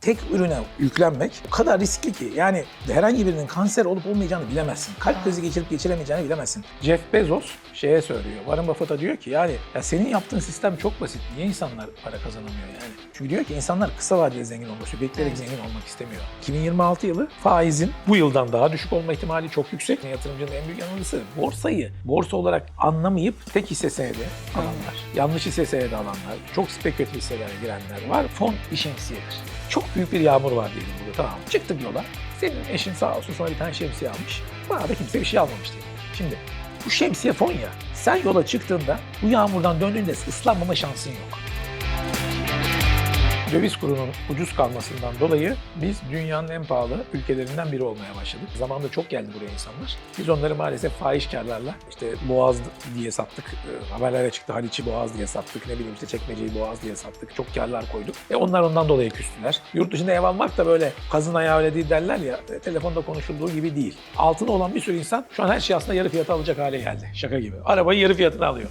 tek ürüne yüklenmek o kadar riskli ki. Yani herhangi birinin kanser olup olmayacağını bilemezsin. Kalp krizi geçirip geçiremeyeceğini bilemezsin. Jeff Bezos şeye söylüyor. Warren Buffett'a diyor ki yani ya senin yaptığın sistem çok basit. Niye insanlar para kazanamıyor yani? Çünkü diyor ki insanlar kısa vadeli zengin olmak istiyor. Bekleyerek zengin olmak istemiyor. 2026 yılı faizin bu yıldan daha düşük olma ihtimali çok yüksek. Yatırımcının en büyük yanılgısı borsayı borsa olarak anlamayıp tek hisse senedi alanlar, yanlış hisse senedi alanlar, çok spekülatif hisselere girenler var. Fon bir şemsiyedir. Çok büyük bir yağmur var diyelim burada tamam? Çıktık yola. Senin eşin sağ olsun sana bir tane şemsiye almış. Bana da kimse bir şey almamış diyelim. Şimdi bu şemsiye fon ya. Sen yola çıktığında bu yağmurdan döndüğünde ıslanmama şansın yok döviz kurunun ucuz kalmasından dolayı biz dünyanın en pahalı ülkelerinden biri olmaya başladık. Zamanında çok geldi buraya insanlar. Biz onları maalesef fahiş karlarla işte Boğaz diye sattık. E, Haberlere çıktı Haliç'i Boğaz diye sattık. Ne bileyim işte Çekmece'yi Boğaz diye sattık. Çok karlar koyduk. E onlar ondan dolayı küstüler. Yurt dışında ev almak da böyle kazın ayağı öyle değil derler ya. e, telefonda konuşulduğu gibi değil. Altına olan bir sürü insan şu an her şeyi aslında yarı fiyata alacak hale geldi. Şaka gibi. Arabayı yarı fiyatına alıyor.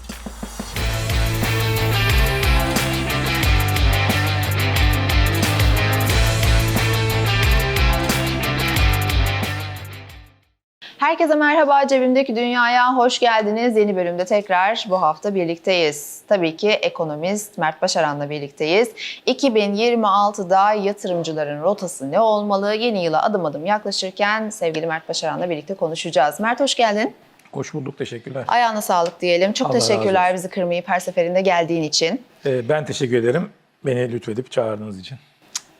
Herkese merhaba, Cebimdeki Dünya'ya hoş geldiniz. Yeni bölümde tekrar bu hafta birlikteyiz. Tabii ki ekonomist Mert Başaran'la birlikteyiz. 2026'da yatırımcıların rotası ne olmalı? Yeni yıla adım adım yaklaşırken sevgili Mert Başaran'la birlikte konuşacağız. Mert hoş geldin. Hoş bulduk. Teşekkürler. Ayağına sağlık diyelim. Çok Allah teşekkürler bizi kırmayıp her seferinde geldiğin için. Ee, Ben teşekkür ederim beni lütfedip çağırdığınız için.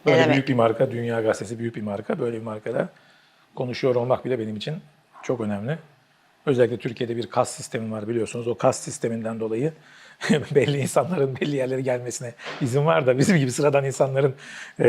Böyle demek? büyük bir marka, Dünya Gazetesi büyük bir marka. Böyle bir markada konuşuyor olmak bile benim için çok önemli. Özellikle Türkiye'de bir kas sistemi var biliyorsunuz. O kas sisteminden dolayı belli insanların belli yerlere gelmesine izin var da bizim gibi sıradan insanların e,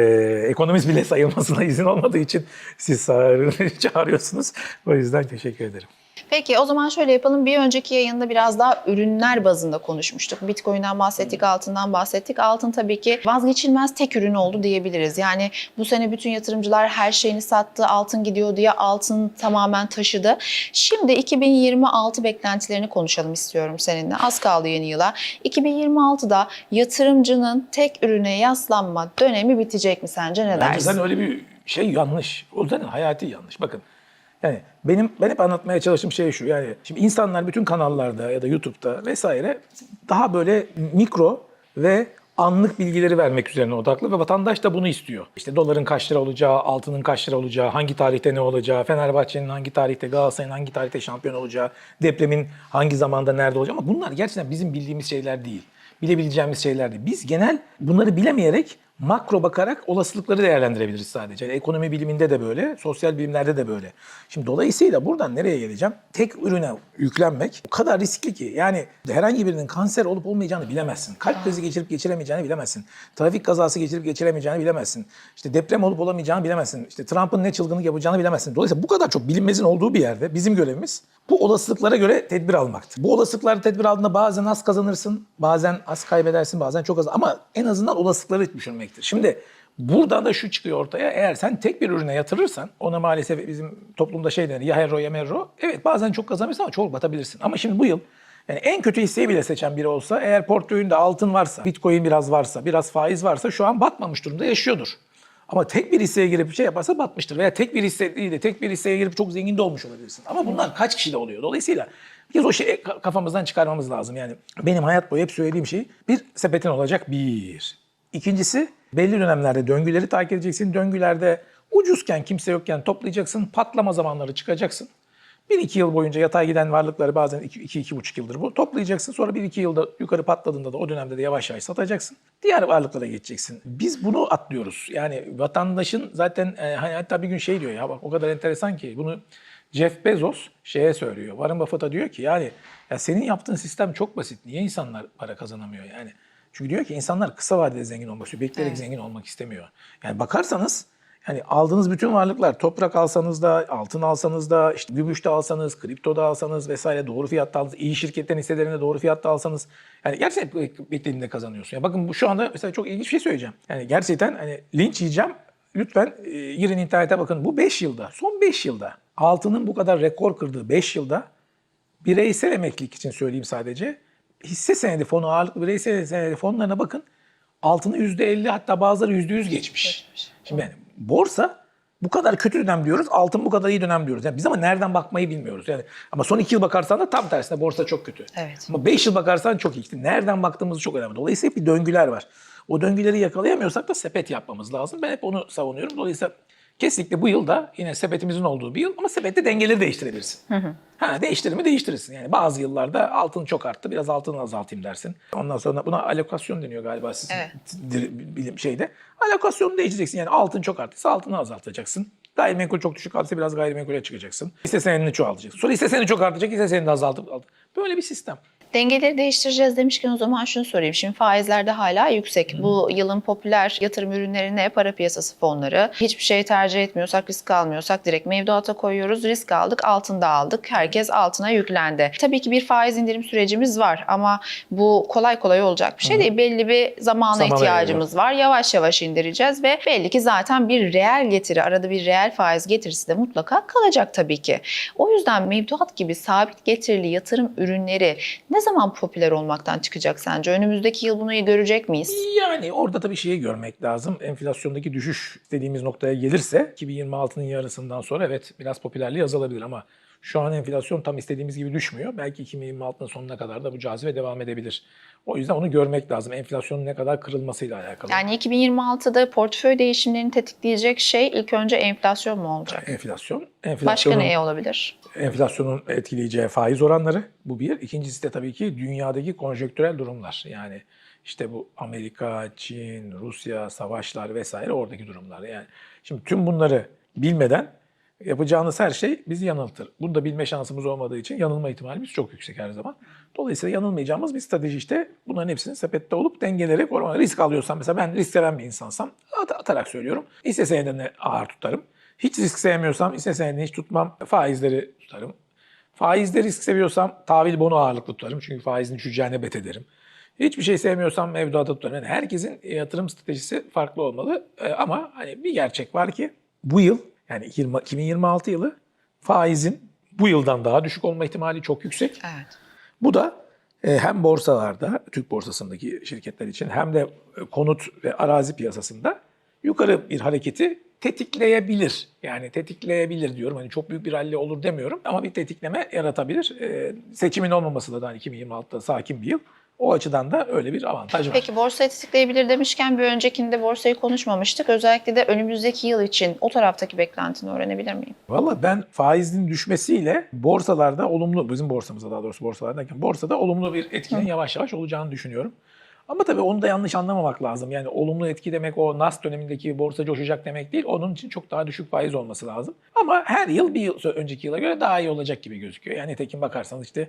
ekonomist bile sayılmasına izin olmadığı için siz çağır- çağırıyorsunuz. O yüzden teşekkür ederim. Peki o zaman şöyle yapalım. Bir önceki yayında biraz daha ürünler bazında konuşmuştuk. Bitcoin'den bahsettik, altından bahsettik. Altın tabii ki vazgeçilmez tek ürün oldu diyebiliriz. Yani bu sene bütün yatırımcılar her şeyini sattı, altın gidiyor diye altın tamamen taşıdı. Şimdi 2026 beklentilerini konuşalım istiyorum seninle. Az kaldı yeni yıla. 2026'da yatırımcının tek ürüne yaslanma dönemi bitecek mi sence ne Bence dersin? zaten öyle bir şey yanlış. O zaten hayati yanlış. Bakın yani benim ben hep anlatmaya çalıştığım şey şu. Yani şimdi insanlar bütün kanallarda ya da YouTube'da vesaire daha böyle mikro ve anlık bilgileri vermek üzerine odaklı ve vatandaş da bunu istiyor. İşte doların kaç lira olacağı, altının kaç lira olacağı, hangi tarihte ne olacağı, Fenerbahçe'nin hangi tarihte, Galatasaray'ın hangi tarihte şampiyon olacağı, depremin hangi zamanda nerede olacağı ama bunlar gerçekten bizim bildiğimiz şeyler değil. Bilebileceğimiz şeyler değil. Biz genel bunları bilemeyerek makro bakarak olasılıkları değerlendirebiliriz sadece. Ekonomi biliminde de böyle, sosyal bilimlerde de böyle. Şimdi dolayısıyla buradan nereye geleceğim? Tek ürüne yüklenmek o kadar riskli ki. Yani herhangi birinin kanser olup olmayacağını bilemezsin. Kalp krizi geçirip geçiremeyeceğini bilemezsin. Trafik kazası geçirip geçiremeyeceğini bilemezsin. İşte deprem olup olamayacağını bilemezsin. İşte Trump'ın ne çılgınlık yapacağını bilemezsin. Dolayısıyla bu kadar çok bilinmezin olduğu bir yerde bizim görevimiz bu olasılıklara göre tedbir almaktır. Bu olasılıkları tedbir aldığında bazen az kazanırsın, bazen az kaybedersin, bazen çok az. Ama en azından olasılıkları düşünmektir. Şimdi burada da şu çıkıyor ortaya. Eğer sen tek bir ürüne yatırırsan, ona maalesef bizim toplumda şey denir, ya herro ya merro. Evet bazen çok kazanırsın ama çok batabilirsin. Ama şimdi bu yıl yani en kötü hisseyi bile seçen biri olsa, eğer portföyünde altın varsa, bitcoin biraz varsa, biraz faiz varsa şu an batmamış durumda yaşıyordur. Ama tek bir hisseye girip bir şey yaparsa batmıştır. Veya tek bir hisse değil de tek bir hisseye girip çok zengin de olmuş olabilirsin. Ama bunlar kaç kişide oluyor? Dolayısıyla bir kez o şeyi ka- kafamızdan çıkarmamız lazım. Yani benim hayat boyu hep söylediğim şey bir sepetin olacak bir. İkincisi belli dönemlerde döngüleri takip edeceksin. Döngülerde ucuzken kimse yokken toplayacaksın. Patlama zamanları çıkacaksın. Bir iki yıl boyunca yatay giden varlıkları bazen iki, iki, iki buçuk yıldır bu toplayacaksın. Sonra bir iki yılda yukarı patladığında da o dönemde de yavaş yavaş satacaksın. Diğer varlıklara geçeceksin. Biz bunu atlıyoruz. Yani vatandaşın zaten e, hani hatta bir gün şey diyor ya bak o kadar enteresan ki bunu Jeff Bezos şeye söylüyor. Warren Buffett'a diyor ki yani ya senin yaptığın sistem çok basit. Niye insanlar para kazanamıyor yani? Çünkü diyor ki insanlar kısa vadede zengin olmak istiyor. Bekleyerek zengin olmak istemiyor. Yani bakarsanız yani aldığınız bütün varlıklar toprak alsanız da, altın alsanız da, işte gümüş de alsanız, kripto da alsanız vesaire doğru fiyatta alsanız, iyi şirketten hisselerinde doğru fiyatta alsanız yani gerçekten beklediğinde kazanıyorsun. Ya bakın bu şu anda mesela çok ilginç bir şey söyleyeceğim. Yani gerçekten hani linç yiyeceğim. Lütfen e, girin internete bakın. Bu 5 yılda, son 5 yılda altının bu kadar rekor kırdığı 5 yılda bireysel emeklilik için söyleyeyim sadece. Hisse senedi fonu ağırlıklı bireysel senedi fonlarına bakın. Altını %50 hatta bazıları %100 geçmiş. Şimdi yani borsa bu kadar kötü dönem diyoruz, altın bu kadar iyi dönem diyoruz. Yani biz ama nereden bakmayı bilmiyoruz. Yani ama son iki yıl bakarsan da tam tersine borsa çok kötü. Evet. Ama 5 yıl bakarsan çok iyi. İşte nereden baktığımız çok önemli. Dolayısıyla bir döngüler var. O döngüleri yakalayamıyorsak da sepet yapmamız lazım. Ben hep onu savunuyorum. Dolayısıyla kesinlikle bu yıl da yine sepetimizin olduğu bir yıl ama sepette dengeleri değiştirebilirsin. Ha, değiştirir mi değiştirirsin. Yani bazı yıllarda altın çok arttı biraz altını azaltayım dersin. Ondan sonra buna alokasyon deniyor galiba sizin Evet. bilim şeyde. Alokasyonu değiştireceksin. Yani altın çok arttıysa altını azaltacaksın. Gayrimenkul çok düşük arttıysa biraz gayrimenkule çıkacaksın. Hisse senedini çoğaltacaksın. Sonra hisse senedi çok artacak, hisse senedi azaltıp azalt. Böyle bir sistem. Dengeleri değiştireceğiz demişken o zaman şunu sorayım. Şimdi faizler de hala yüksek. Bu yılın popüler yatırım ürünleri ne? Para piyasası fonları. Hiçbir şey tercih etmiyorsak, risk almıyorsak direkt mevduata koyuyoruz. Risk aldık, altında aldık. Herkes altına yüklendi. Tabii ki bir faiz indirim sürecimiz var ama bu kolay kolay olacak bir şey değil. Belli bir zamana Zamana ihtiyacımız var. Yavaş yavaş indireceğiz ve belli ki zaten bir reel getiri, arada bir reel faiz getirisi de mutlaka kalacak tabii ki. O yüzden mevduat gibi sabit getirili yatırım ürünleri ne zaman popüler olmaktan çıkacak sence? Önümüzdeki yıl bunu görecek miyiz? Yani orada tabii şeyi görmek lazım. Enflasyondaki düşüş dediğimiz noktaya gelirse 2026'nın yarısından sonra evet biraz popülerliği azalabilir ama şu an enflasyon tam istediğimiz gibi düşmüyor. Belki 2026'nın sonuna kadar da bu cazibe devam edebilir. O yüzden onu görmek lazım. Enflasyonun ne kadar kırılmasıyla alakalı. Yani 2026'da portföy değişimlerini tetikleyecek şey ilk önce enflasyon mu olacak? Enflasyon. Başka ne olabilir? enflasyonun etkileyeceği faiz oranları bu bir. İkincisi de tabii ki dünyadaki konjonktürel durumlar. Yani işte bu Amerika, Çin, Rusya, savaşlar vesaire oradaki durumlar. Yani şimdi tüm bunları bilmeden yapacağınız her şey bizi yanıltır. Bunu da bilme şansımız olmadığı için yanılma ihtimalimiz çok yüksek her zaman. Dolayısıyla yanılmayacağımız bir strateji işte bunların hepsinin sepette olup dengeleri korumak. Risk alıyorsam mesela ben risk seven bir insansam at- atarak söylüyorum. Hisse senedini ağır tutarım. Hiç risk sevmiyorsam hisse senedini hiç tutmam. Faizleri tutarım. Faizde risk seviyorsam tahvil bonu ağırlıklı tutarım. Çünkü faizin düşeceğine bet ederim. Hiçbir şey sevmiyorsam mevduata tutarım. Yani herkesin yatırım stratejisi farklı olmalı. Ee, ama hani bir gerçek var ki bu yıl yani 20 2026 yılı faizin bu yıldan daha düşük olma ihtimali çok yüksek. Evet. Bu da e, hem borsalarda, Türk borsasındaki şirketler için hem de e, konut ve arazi piyasasında yukarı bir hareketi tetikleyebilir. Yani tetikleyebilir diyorum. Hani çok büyük bir rally olur demiyorum ama bir tetikleme yaratabilir. E, seçimin olmaması da daha 2026'da sakin bir yıl. O açıdan da öyle bir avantaj var. Peki borsayı tetikleyebilir demişken bir öncekinde borsayı konuşmamıştık. Özellikle de önümüzdeki yıl için o taraftaki beklentini öğrenebilir miyim? Valla ben faizin düşmesiyle borsalarda olumlu, bizim borsamızda daha doğrusu borsalardayken borsada olumlu bir etkinin yavaş yavaş olacağını düşünüyorum. Ama tabii onu da yanlış anlamamak lazım. Yani olumlu etki demek o NAS dönemindeki borsa coşacak demek değil. Onun için çok daha düşük faiz olması lazım. Ama her yıl bir yıl önceki yıla göre daha iyi olacak gibi gözüküyor. Yani tekin bakarsanız işte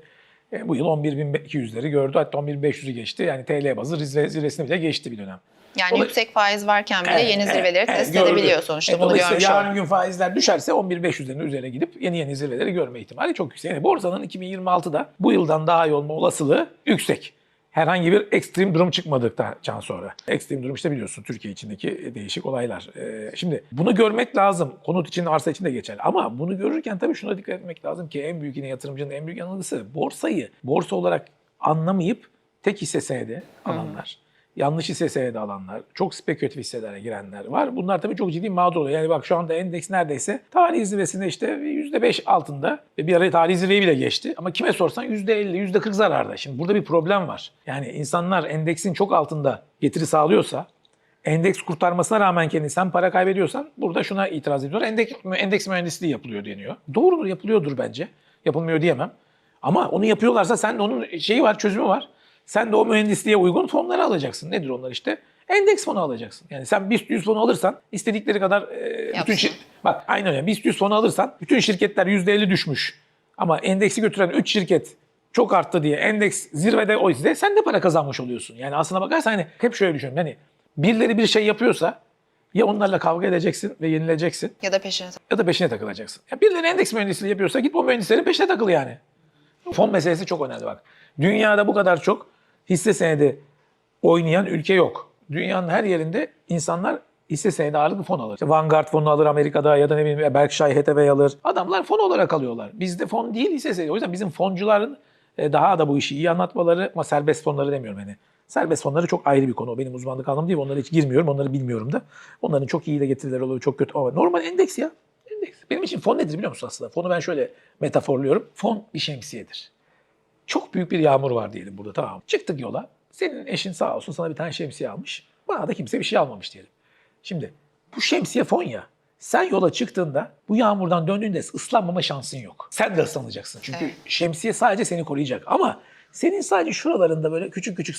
e, bu yıl 11.200'leri gördü. Hatta 11.500'ü geçti. Yani TL bazı zirve, zirvesini bile geçti bir dönem. Yani Olay- yüksek faiz varken bile Evet, yeni zirveleri evet, test gördü. edebiliyor sonuçta. E, Bunu dolayısıyla görmüş yarın gün faizler düşerse 11.500'lerin üzerine gidip yeni yeni zirveleri görme ihtimali çok yüksek. Yani borsanın 2026'da bu yıldan daha iyi olma olasılığı yüksek. Herhangi bir ekstrem durum çıkmadıktan sonra. Ekstrem durum işte biliyorsun Türkiye içindeki değişik olaylar. Ee, şimdi bunu görmek lazım. Konut için, arsa için de geçerli. Ama bunu görürken tabii şuna dikkat etmek lazım ki en büyük yine yatırımcının en büyük yanılgısı borsayı borsa olarak anlamayıp tek hisse senedi alanlar. Yanlış hisse senedi alanlar, çok spekülatif hisselere girenler var. Bunlar tabii çok ciddi mağdur oluyor. Yani bak şu anda endeks neredeyse tarih zirvesinde işte %5 altında ve bir ara tarih zirveyi bile geçti. Ama kime sorsan %50, %40 zararda. Şimdi burada bir problem var. Yani insanlar endeksin çok altında getiri sağlıyorsa, endeks kurtarmasına rağmen kendini sen para kaybediyorsan burada şuna itiraz ediyor. Endeks, endeks mühendisliği yapılıyor deniyor. Doğrudur yapılıyordur bence. Yapılmıyor diyemem. Ama onu yapıyorlarsa sen de onun şeyi var, çözümü var. Sen de o mühendisliğe uygun fonları alacaksın. Nedir onlar işte? Endeks fonu alacaksın. Yani sen BIST 100 fonu alırsan istedikleri kadar e, bütün şir- bak aynen öyle. BIST 100 fonu alırsan bütün şirketler %50 düşmüş. Ama endeksi götüren 3 şirket çok arttı diye endeks zirvede o ise sen de para kazanmış oluyorsun. Yani aslına bakarsan hani hep şöyle düşün. Hani birileri bir şey yapıyorsa ya onlarla kavga edeceksin ve yenileceksin Ya da peşine ya da peşine takılacaksın. Ya birileri endeks mühendisliği yapıyorsa git bu mühendislerin peşine takıl yani. Fon meselesi çok önemli bak. Dünyada bu kadar çok hisse senedi oynayan ülke yok. Dünyanın her yerinde insanlar hisse senedi ağırlıklı fon alır. İşte Vanguard fonu alır Amerika'da ya da ne bileyim Berkshire Hathaway alır. Adamlar fon olarak alıyorlar. Bizde fon değil hisse senedi. O yüzden bizim foncuların e, daha da bu işi iyi anlatmaları ama serbest fonları demiyorum hani. Serbest fonları çok ayrı bir konu. O benim uzmanlık alanım değil. Onlara hiç girmiyorum. Onları bilmiyorum da. Onların çok iyi de getirileri oluyor, çok kötü. Ama normal endeks ya. Endeks. Benim için fon nedir biliyor musun aslında? Fonu ben şöyle metaforluyorum. Fon bir şemsiyedir. Çok büyük bir yağmur var diyelim burada tamam? Çıktık yola. Senin eşin sağ olsun sana bir tane şemsiye almış. Bana da kimse bir şey almamış diyelim. Şimdi bu şemsiye fon ya. Sen yola çıktığında bu yağmurdan döndüğünde ıslanmama şansın yok. Sen de ıslanacaksın. Çünkü Evet. şemsiye sadece seni koruyacak. Ama senin sadece şuralarında böyle küçük küçük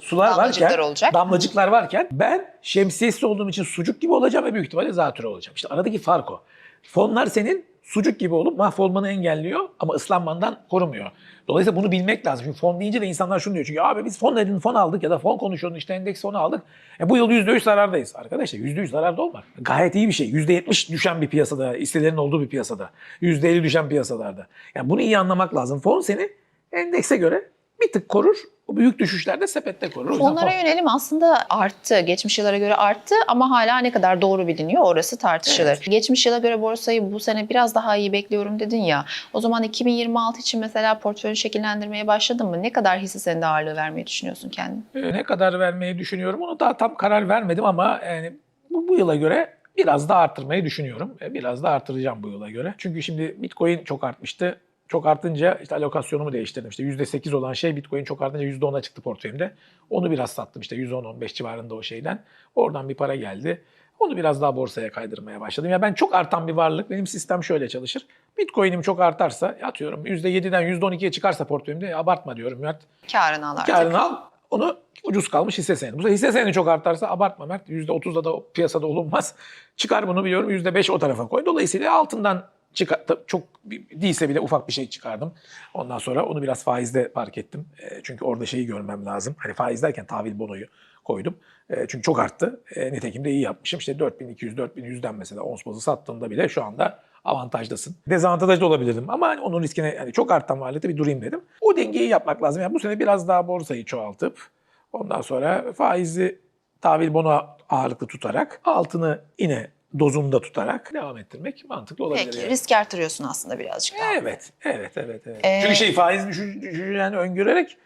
sular Damlacıklar varken, olacak. damlacıklar varken ben şemsiyesiz olduğum için sucuk gibi olacağım ve büyük ihtimalle zatürre olacağım. İşte aradaki fark o. Fonlar senin sucuk gibi olup mahvolmanı engelliyor ama ıslanmandan korumuyor. Dolayısıyla bunu bilmek lazım. Çünkü fon deyince de insanlar şunu diyor. Çünkü abi biz fon dedin fon aldık ya da fon konuşuyordun işte endeks fonu aldık. E bu yıl %3 zarardayız. Arkadaşlar %3 zararda olmak gayet iyi bir şey. %70 düşen bir piyasada, hisselerin olduğu bir piyasada. %50 düşen piyasalarda. Yani bunu iyi anlamak lazım. Fon seni endekse göre bir tık korur. O büyük düşüşlerde sepette korur. O Fonlara fon- yönelim aslında arttı. Geçmiş yıllara göre arttı ama hala ne kadar doğru biliniyor orası tartışılır. Geçmiş yıla göre borsayı bu sene biraz daha iyi bekliyorum dedin ya. O zaman 2026 için mesela portföyü şekillendirmeye başladın mı? Ne kadar hisse senedi ağırlığı vermeyi düşünüyorsun kendin? E, ne kadar vermeyi düşünüyorum onu daha tam karar vermedim ama yani bu, bu yıla göre biraz daha arttırmayı düşünüyorum. E, Biraz da artıracağım bu yıla göre. Çünkü şimdi Bitcoin çok artmıştı. Çok artınca işte alokasyonumu değiştirdim. İşte %8 olan şey Bitcoin çok artınca %10'a çıktı portföyümde. Onu biraz sattım işte 110-15 civarında o şeyden. Oradan bir para geldi. Onu biraz daha borsaya kaydırmaya başladım. Ya ben çok artan bir varlık. Benim sistem şöyle çalışır. Bitcoin'im çok artarsa atıyorum %7'den %12'ye çıkarsa portföyümde "Ya abartma diyorum Mert. Karını al artık. Karını al, onu ucuz kalmış hisse senedi. Bu sefer hisse senedi çok artarsa abartma Mert. %30'da da piyasada olunmaz. Çıkar bunu biliyorum %5 o tarafa koy. Dolayısıyla altından çıkar, çok değilse bile ufak bir şey çıkardım. Ondan sonra onu biraz faizde park ettim. E, çünkü orada şeyi görmem lazım. Hani faiz derken tahvil bonoyu koydum. E, çünkü çok arttı. E, nitekim de iyi yapmışım. İşte 4200-4100'den mesela ons bazı sattığımda bile şu anda avantajdasın. Dezavantajlı olabilirdim ama hani onun riskine yani çok artan varlıkta bir durayım dedim. O dengeyi yapmak lazım. Yani bu sene biraz daha borsayı çoğaltıp ondan sonra faizi tahvil bono ağırlıklı tutarak altını yine dozunda tutarak devam ettirmek mantıklı olabilir. Peki yani. risk artırıyorsun aslında birazcık daha. Evet, evet, evet. evet. Ee, Çünkü şey faiz düşeceğini öngörerek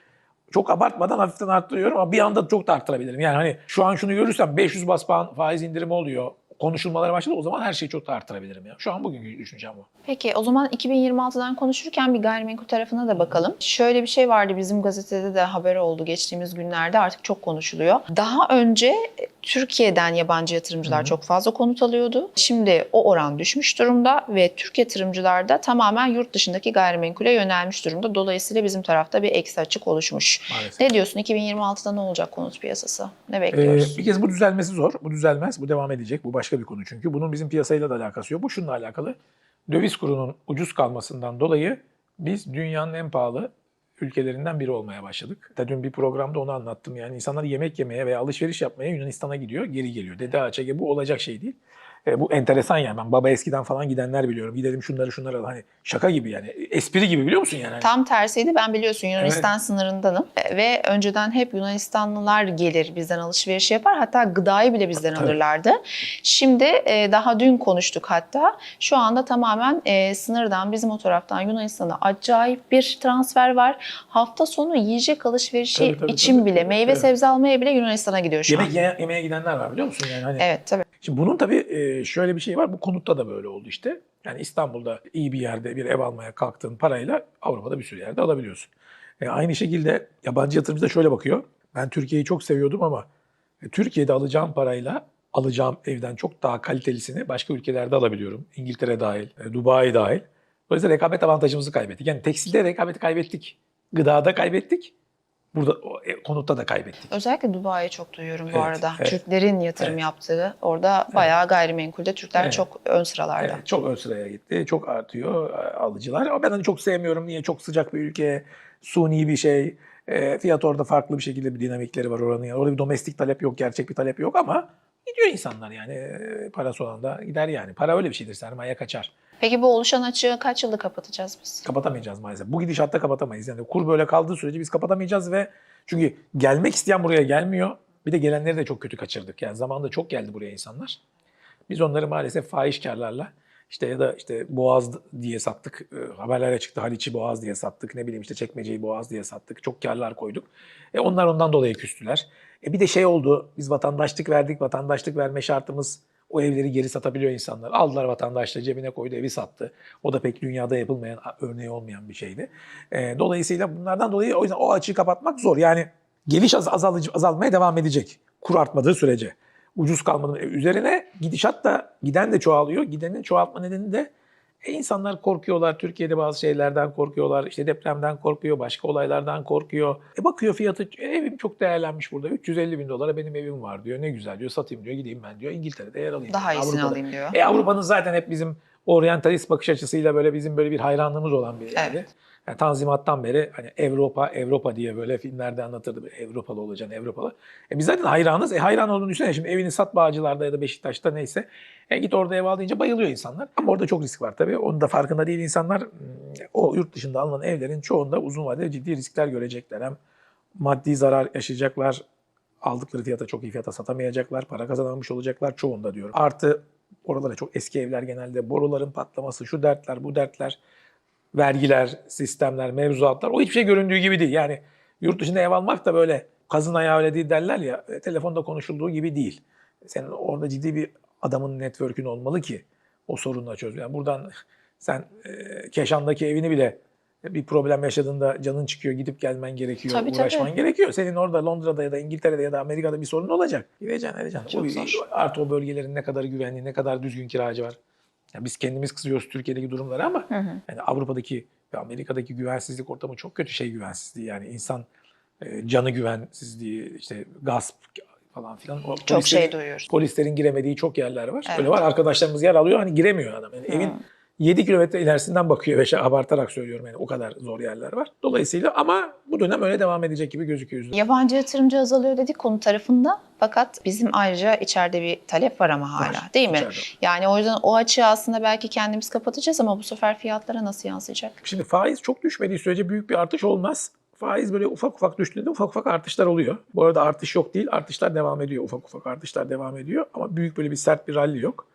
çok abartmadan hafiften arttırıyorum ama bir anda çok da arttırabilirim. Yani hani şu an şunu görürsem 500 bas puan faiz indirimi oluyor. Konuşulmalara başladı o zaman her şeyi çok da arttırabilirim. Ya. Şu an bugünkü düşüncem bu. Peki o zaman 2026'dan konuşurken bir gayrimenkul tarafına da bakalım. Şöyle bir şey vardı bizim gazetede de haber oldu geçtiğimiz günlerde artık çok konuşuluyor. Daha önce Türkiye'den yabancı yatırımcılar çok fazla konut alıyordu. Şimdi o oran düşmüş durumda ve Türk yatırımcılar da tamamen yurt dışındaki gayrimenkule yönelmiş durumda. Dolayısıyla bizim tarafta bir eksi açık oluşmuş. Maalesef. Ne diyorsun 2026'da ne olacak konut piyasası? Ne Ee, bekliyoruz? bir kez bu düzelmesi zor. Bu düzelmez. Bu devam edecek. Bu başka bir konu çünkü. Bunun bizim piyasayla da alakası yok. Bu şununla alakalı. Döviz kurunun ucuz kalmasından dolayı biz dünyanın en pahalı ülkelerinden biri olmaya başladık. Hatta dün bir programda onu anlattım. Yani insanlar yemek yemeye veya alışveriş yapmaya Yunanistan'a gidiyor, geri geliyor. Dede Ağaç'a bu olacak şey değil. E, bu enteresan yani. Ben baba eskiden falan gidenler biliyorum. Gidelim şunları şunları al. Hani şaka gibi yani. Espri gibi biliyor musun yani? Hani- Tam tersiydi. Ben biliyorsun Yunanistan sınırındanım E, ve önceden hep Yunanistanlılar gelir bizden alışveriş yapar. Hatta gıdayı bile bizden Tabii. alırlardı. Şimdi e, daha dün konuştuk hatta. Şu anda tamamen e, sınırdan bizim o taraftan Yunanistan'a acayip bir transfer var. Hafta sonu yiyecek alışverişi Tabii, tabii, için tabii. bile meyve Evet. sebze almaya bile Yunanistan'a gidiyor şu Yemek an. ye- yemeye gidenler var biliyor musun? Yani hani Evet tabii. Şimdi bunun tabii şöyle bir şey var. Bu konutta da böyle oldu işte. Yani İstanbul'da iyi bir yerde bir ev almaya kalktığın parayla Avrupa'da bir sürü yerde alabiliyorsun. E, aynı şekilde yabancı yatırımcı da şöyle bakıyor. Ben Türkiye'yi çok seviyordum ama e, Türkiye'de alacağım parayla alacağım evden çok daha kalitelisini başka ülkelerde alabiliyorum. İngiltere dahil, e, Dubai dahil. Dolayısıyla rekabet avantajımızı kaybettik. Yani tekstilde rekabeti kaybettik. Gıdada kaybettik. Burada e, konutta da kaybettik. Özellikle Dubai'yi çok duyuyorum bu Evet, arada. evet. Türklerin yatırım Evet. yaptığı. Orada bayağı gayrimenkulde Türkler Evet. çok ön sıralarda. Evet, çok ön sıraya gitti. Çok artıyor e, alıcılar. Ama ben hani çok sevmiyorum. Niye? Çok sıcak bir ülke, suni bir şey. E, fiyat orada farklı bir şekilde bir dinamikleri var oranın. Orada bir domestik talep yok, gerçek bir talep yok ama gidiyor insanlar yani. E, parası olan da gider yani. Para öyle bir şeydir. Sermaye kaçar. Peki bu oluşan açığı kaç yılda kapatacağız biz? Kapatamayacağız maalesef. Bu gidişatta kapatamayız. Yani kur böyle kaldığı sürece biz kapatamayacağız ve çünkü gelmek isteyen buraya gelmiyor. Bir de gelenleri de çok kötü kaçırdık. Yani zamanında çok geldi buraya insanlar. Biz onları maalesef fahiş karlarla İşte ya da işte Boğaz diye sattık. E, haberlere çıktı Haliç'i Boğaz diye sattık. Ne bileyim işte Çekmece'yi Boğaz diye sattık. Çok karlar koyduk. E onlar ondan dolayı küstüler. E bir de şey oldu. Biz vatandaşlık verdik. Vatandaşlık verme şartımız o evleri geri satabiliyor insanlar. Aldılar vatandaşlığı cebine koydu evi sattı. O da pek dünyada yapılmayan, örneği olmayan bir şeydi. E, dolayısıyla bunlardan dolayı o yüzden o açığı kapatmak zor. Yani geliş az, azalıcı, azalmaya devam edecek. Kur artmadığı sürece. Ucuz kalmadı. E, üzerine gidişat da giden de çoğalıyor. Gidenin çoğaltma nedeni de e, insanlar korkuyorlar. Türkiye'de bazı şeylerden korkuyorlar. İşte depremden korkuyor, başka olaylardan korkuyor. E bakıyor fiyatı, e, evim çok değerlenmiş burada. 350 bin dolara benim evim var diyor. Ne güzel diyor, satayım diyor, gideyim ben diyor. İngiltere'de yer alayım. Daha iyisini Avrupa'da. alayım diyor. E Avrupa'nın zaten hep bizim oryantalist bakış açısıyla böyle bizim böyle bir hayranlığımız olan bir yerdi. Evet. Yani Tanzimat'tan beri hani Avrupa, Avrupa diye böyle filmlerde anlatırdı. Avrupalı olacaksın, Avrupalı. E biz zaten hayranız. E hayran olduğunu düşünsene şimdi evini sat Bağcılar'da ya da Beşiktaş'ta neyse. E git orada ev al deyince bayılıyor insanlar. Ama orada çok risk var tabii. Onun da farkında değil insanlar. Hmm, O yurt dışında alınan evlerin çoğunda uzun vadede ciddi riskler görecekler. Hem maddi zarar yaşayacaklar, aldıkları fiyata çok iyi fiyata satamayacaklar, para kazanamamış olacaklar çoğunda diyorum. Artı oralara çok eski evler genelde boruların patlaması, şu dertler, bu dertler, vergiler, sistemler, mevzuatlar o hiçbir şey göründüğü gibi değil. Yani yurt dışında ev almak da böyle kazın ayağı öyle değil derler ya e, telefonda konuşulduğu gibi değil. Senin orada ciddi bir adamın network'ün olmalı ki o sorunla çöz. Yani buradan sen e, Keşan'daki evini bile bir problem yaşadığında canın çıkıyor, gidip gelmen gerekiyor, Tabii, uğraşman tabii. gerekiyor. Senin orada Londra'da ya da İngiltere'de ya da Amerika'da bir sorun olacak. Gideceksin, edeceksin. Çok O- zor. Artı o bölgelerin ne kadar güvenli, ne kadar düzgün kiracı var. Yani biz kendimiz kızıyoruz Türkiye'deki durumlara ama yani Avrupa'daki ve Amerika'daki güvensizlik ortamı çok kötü şey güvensizliği. Yani insan e, canı güvensizliği, işte gasp falan filan. O Çok polislerin- şey duyuyoruz. Polislerin giremediği çok yerler var. Evet. Öyle var arkadaşlarımız yer alıyor hani giremiyor adam. Yani evin 7 kilometre ilerisinden bakıyor ve şey abartarak söylüyorum yani o kadar zor yerler var. Dolayısıyla ama bu dönem öyle devam edecek gibi gözüküyor. yüzde. Yabancı yatırımcı azalıyor dedik konu tarafında. Fakat bizim ayrıca içeride bir talep var ama hala Var, değil mi? içeride. Yani o yüzden o açığı aslında belki kendimiz kapatacağız ama bu sefer fiyatlara nasıl yansıyacak? Şimdi faiz çok düşmediği sürece büyük bir artış olmaz. Faiz böyle ufak ufak düştüğünde ufak ufak artışlar oluyor. Bu arada artış yok değil, artışlar devam ediyor. Ufak ufak artışlar devam ediyor ama büyük böyle bir sert bir rally yok.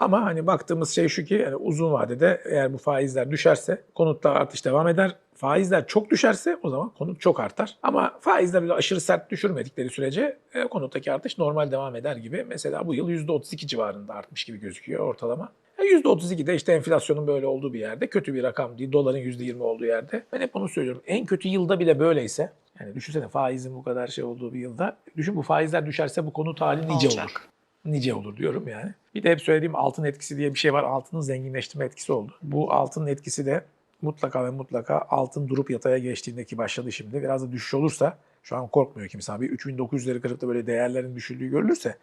Ama hani baktığımız şey şu ki yani uzun vadede eğer bu faizler düşerse konutta artış devam eder. Faizler çok düşerse o zaman konut çok artar. Ama faizler böyle aşırı sert düşürmedikleri sürece e, konuttaki artış normal devam eder gibi. Mesela bu yıl %32 civarında artmış gibi gözüküyor ortalama. E, %32 de işte enflasyonun böyle olduğu bir yerde kötü bir rakam değil. Doların %20 olduğu yerde. Ben hep onu söylüyorum. En kötü yılda bile böyleyse yani düşünsene faizin bu kadar şey olduğu bir yılda. Düşün bu faizler düşerse bu konut hali nice Olacak. olur nice olur diyorum yani. Bir de hep söylediğim altın etkisi diye bir şey var. Altının zenginleştirme etkisi oldu. Bu altının etkisi de mutlaka ve mutlaka altın durup yataya geçtiğindeki başladı şimdi. Biraz da düşüş olursa şu an korkmuyor kimse. abi. 3900'leri kırıp da böyle değerlerin düşüldüğü görülürse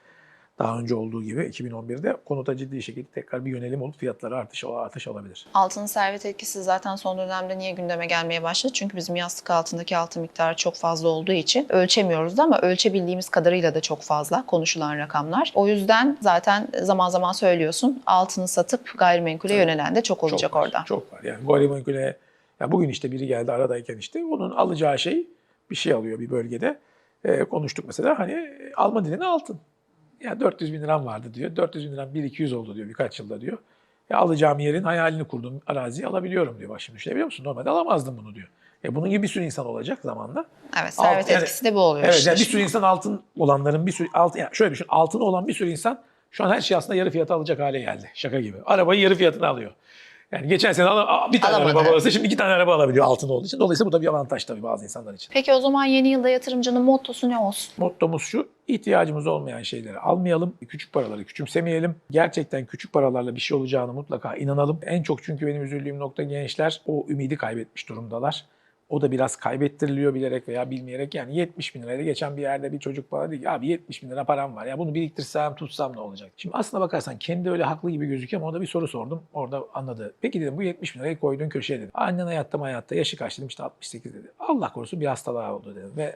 daha önce olduğu gibi 2011'de konuta ciddi şekilde tekrar bir yönelim olup fiyatlara artış, artış olabilir. Altının servet etkisi zaten son dönemde niye gündeme gelmeye başladı? Çünkü bizim yastık altındaki altın miktarı çok fazla olduğu için ölçemiyoruz ama ölçebildiğimiz kadarıyla da çok fazla konuşulan rakamlar. O yüzden zaten zaman zaman söylüyorsun altını satıp gayrimenkule yönelen de çok olacak çok var, orada. Çok var. Yani gayrimenkule ya bugün işte biri geldi aradayken işte onun alacağı şey bir şey alıyor bir bölgede. Ee, konuştuk mesela hani e, alma nedeni altın. Ya 400 bin liram vardı diyor. 400 bin liram 1-200 oldu diyor birkaç yılda diyor. Ya alacağım yerin hayalini kurdum araziyi alabiliyorum diyor. Bak şimdi düşünebiliyor musun? Normalde alamazdım bunu diyor. E bunun gibi bir sürü insan olacak zamanla. Evet servet Alt- yani- etkisi de bu oluyor Evet işte. yani bir sürü insan altın olanların bir sürü altın yani şöyle düşün altın olan bir sürü insan şu an her şey aslında yarı fiyata alacak hale geldi. Şaka gibi. Arabayı yarı fiyatına alıyor. Yani geçen sene al- bir tane Alamadı. araba alırsa şimdi iki tane araba alabiliyor altın olduğu için. Dolayısıyla bu da bir avantaj tabii bazı insanlar için. Peki o zaman yeni yılda yatırımcının mottosu ne olsun? Mottomuz şu, ihtiyacımız olmayan şeyleri almayalım, küçük paraları küçümsemeyelim. Gerçekten küçük paralarla bir şey olacağını mutlaka inanalım. En çok çünkü benim üzüldüğüm nokta gençler o ümidi kaybetmiş durumdalar. O da biraz kaybettiriliyor bilerek veya bilmeyerek. Yani 70 bin lirayla geçen bir yerde bir çocuk bana dedi ki abi 70 bin lira param var ya bunu biriktirsem tutsam ne olacak? Şimdi aslına bakarsan kendi öyle haklı gibi gözüküyor ama orada bir soru sordum. Orada anladı. Peki dedim bu 70 bin lirayı koyduğun köşeye dedim. Annen hayatta mı hayatta yaşı kaç dedim işte 68 dedi. Allah korusun bir hastalığa oldu dedim ve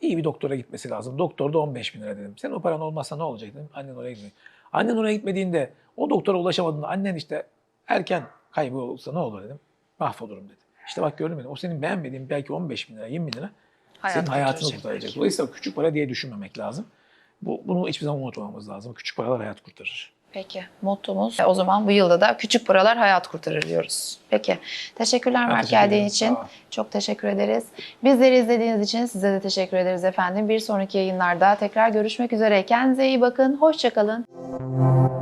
İyi bir doktora gitmesi lazım. Doktor da 15 bin lira dedim. Sen o paran olmazsa ne olacak dedim. Annen oraya gitmiyor. Annen oraya gitmediğinde o doktora ulaşamadığında annen işte erken kaybı olsa ne olur dedim. Mahvolurum dedi. İşte bak gördün mü? O senin beğenmediğin belki 15 bin lira, 20 bin lira Hayat senin hayatını kurtaracak. Dolayısıyla küçük para diye düşünmemek lazım. Bu, bunu hiçbir zaman unutmamamız lazım. Küçük paralar hayat kurtarır. Peki mottomuz o zaman bu yılda da küçük paralar hayat kurtarır diyoruz. Peki teşekkürler Mert teşekkür geldiğin ederim. için. Çok teşekkür ederiz. Bizleri izlediğiniz için size de teşekkür ederiz efendim. Bir sonraki yayınlarda tekrar görüşmek üzere. Kendinize iyi bakın. Hoşçakalın.